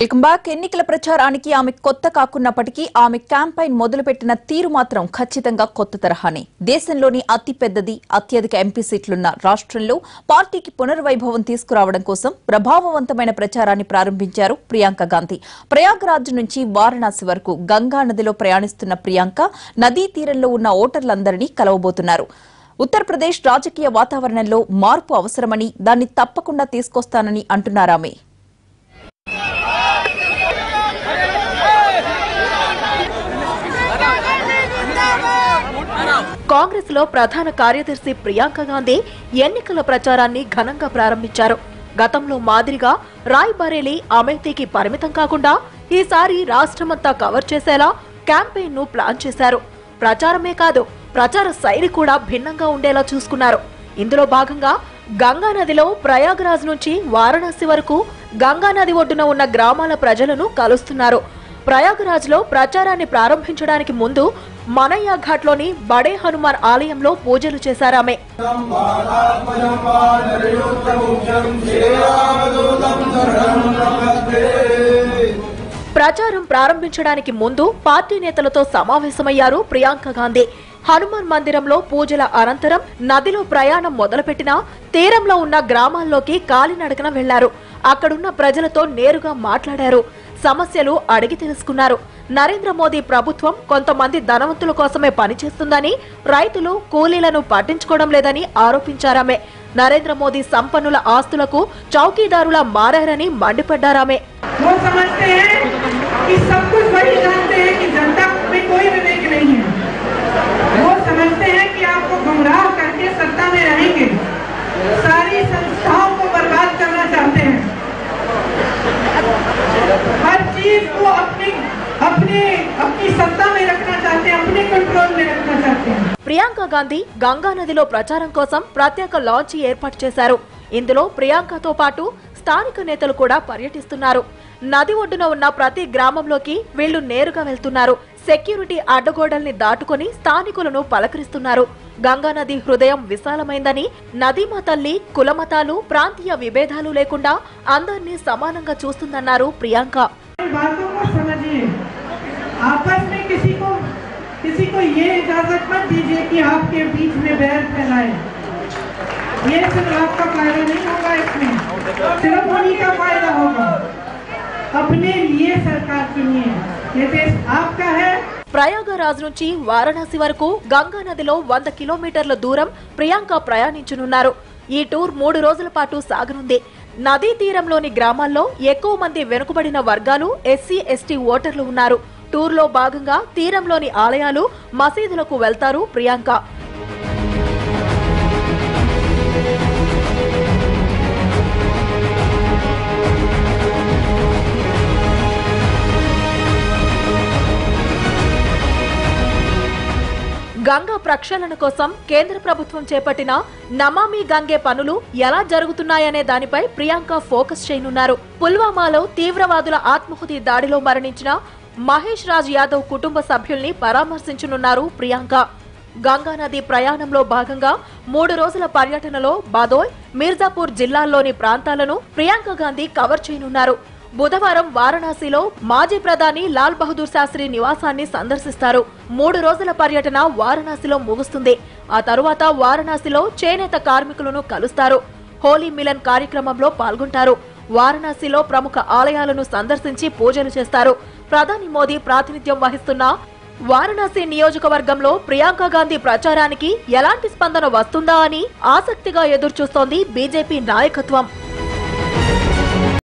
Welcome back ఎన్నికల ప్రచారానికి ఆమె కొత్త కాకున్నప్పటికీ ఆమె క్యాంపైన్ మొదలుపెట్టిన తీరు మాత్రం ఖచ్చితంగా కొత్త తరహానే. దేశంలోని అతి పెద్దది అత్యధిక ఎంపీ సీట్లున్న రాష్ట్రంలో పార్టీకి పునర్వైభవం తీసుకురావడం కోసం ప్రభావవంతమైన ప్రచారాన్ని ప్రారంభించారు ప్రియాంక గాంధీ. ప్రయాగ్రాజ్ నుంచి వారణాసి వరకు గంగా నదిలో ప్రయాణిస్తున్న ప్రియాంక నదీ తీరంలో ఉన్న ఓటర్లందరినీ కలవబోతున్నారు. ఉత్తరప్రదేశ్ రాజకీయ వాతావరణంలో మార్పు అవసరమని దాన్ని తప్పకుండా తీసుకొస్తానని అంటున్నారామె. కాంగ్రెస్లో ప్రధాన కార్యదర్శి ప్రియాంక గాంధీ ఎన్నికల ప్రచారాన్ని ఘనంగా ప్రారంభించారు. గతంలో మాదిరిగా రాయ్ బరేలీ అమేథీకి పరిమితం కాకుండా ఈసారి రాష్ట్రమంతా కవర్ చేసేలా క్యాంపెయిన్ను ప్లాన్ చేశారు. ప్రచారమే కాదు ప్రచార శైలి కూడా భిన్నంగా ఉండేలా చూసుకున్నారు. ఇందులో భాగంగా గంగా నదిలో ప్రయాగ్రాజ్ నుంచి వారణాసి వరకు గంగా నది ఒడ్డున ఉన్న గ్రామాల ప్రజలను కలుస్తున్నారు. ప్రయాగరాజ్లో ప్రచారాన్ని ప్రారంభించడానికి ముందు మనయ్య ఘాట్లోని బడే హనుమాన్ ఆలయంలో పూజలు చేశారామె. ప్రచారం ప్రారంభించడానికి ముందు పార్టీ నేతలతో సమావేశమయ్యారు ప్రియాంక గాంధీ. హనుమాన్ మందిరంలో పూజల అనంతరం నదిలో ప్రయాణం మొదలుపెట్టిన తీరంలో ఉన్న గ్రామాల్లోకి కాలినడకన వెళ్ళారు. అక్కడున్న ప్రజలతో నేరుగా మాట్లాడారు. సమస్యలు అడిగి తెలుసుకున్నారు నరేంద్ర మోదీ ప్రభుత్వం కొంతమంది ధనవంతుల కోసమే పనిచేస్తుందని రైతులు కూలీలను పట్టించుకోవడం లేదని ఆరోపించారామె నరేంద్ర మోదీ సంపన్నుల ఆస్తులకు చౌకీదారులా మారారని మండిపడ్డారామె वो समझते हैं कि सब कुछ वही जानते हैं कि जनता में कोई विवेक नहीं है चीज को अपनी अपने अपनी सत्ता में रखना चाहते हैं अपने कंट्रोल में रखना चाहते हैं ప్రియాంక గాంధీ గంగా నదిలో ప్రచారం కోసం ప్రత్యేక లాంచ్ ఏర్పాటు చేశారు ఇందులో ప్రియాంకతో పాటు స్థానిక నేతలు కూడా పర్యటిస్తున్నారు నది ఒడ్డున ఉన్న ప్రతి గ్రామంలోకి వీళ్లు నేరుగా వెళ్తున్నారు సెక్యూరిటీ అడ్డగోడల్ని దాటుకొని స్థానికులను పలకరిస్తున్నారు గంగా నది హృదయం విశాలమైందని నదీమా తల్లి కులమతాలు ప్రాంతీయ విభేదాలు లేకుండా అందరినీ సమానంగా చూస్తుందన్నారు ప్రియాంక इन बातों को समझिए। आपस में किसी को किसी को ये इजाज़त मत दीजिए कि आपके बीच में बैर फैलाए। ये सिर्फ़ आपका फ़ायदा नहीं होगा इसमें, सिर्फ़ उन्हीं का फ़ायदा होगा। अपने लिए सरकार चुनिए। ప్రయాగరాజ్ నుంచి వారణాసి వరకు గంగా నదిలో వంద కిలోమీటర్ల దూరం ప్రియాంక ప్రయాణించనున్నారు. ఈ టూర్ మూడు రోజుల పాటు సాగనుంది. నదీ తీరంలోని గ్రామాల్లో ఎక్కువ మంది వెనుకబడిన వర్గాలు ఎస్సీ ఎస్టీ ఓటర్లు ఉన్నారు. టూర్లో భాగంగా తీరంలోని ఆలయాలు మసీదులకు వెళ్తారు ప్రియాంక. గంగా ప్రక్షాళన కోసం కేంద్ర ప్రభుత్వం చేపట్టిన నమామి గంగే పనులు ఎలా జరుగుతున్నాయనే దానిపై ప్రియాంక ఫోకస్ చేయనున్నారు. పుల్వామాలో తీవ్రవాదుల ఆత్మహుతి దాడిలో మరణించిన మహేష్ రాజ్ యాదవ్ కుటుంబ సభ్యుల్ని పరామర్శించనున్నారు ప్రియాంక. గంగా నది ప్రయాణంలో భాగంగా మూడు రోజుల పర్యటనలో బాదోయ్ మీర్జాపూర్ జిల్లాల్లోని ప్రాంతాలను ప్రియాంక గాంధీ కవర్ చేయనున్నారు. బుధవారం వారణాసిలో మాజీ ప్రధాని లాల్ బహదూర్ శాస్త్రి నివాసాన్ని సందర్శిస్తారు. మూడు రోజుల పర్యటన వారణాసిలో ముగుస్తుంది. ఆ తరువాత వారణాసిలో చేనేత కార్మికులను కలుస్తారు. హోలీ మిలన్ కార్యక్రమంలో పాల్గొంటారు. వారణాసిలో ప్రముఖ ఆలయాలను సందర్శించి పూజలు చేస్తారు. ప్రధాని మోదీ ప్రాతినిధ్యం వహిస్తున్న వారణాసి నియోజకవర్గంలో ప్రియాంక గాంధీ ప్రచారానికి ఎలాంటి స్పందన వస్తుందా అని ఆసక్తిగా ఎదురుచూస్తోంది బీజేపీ నాయకత్వం.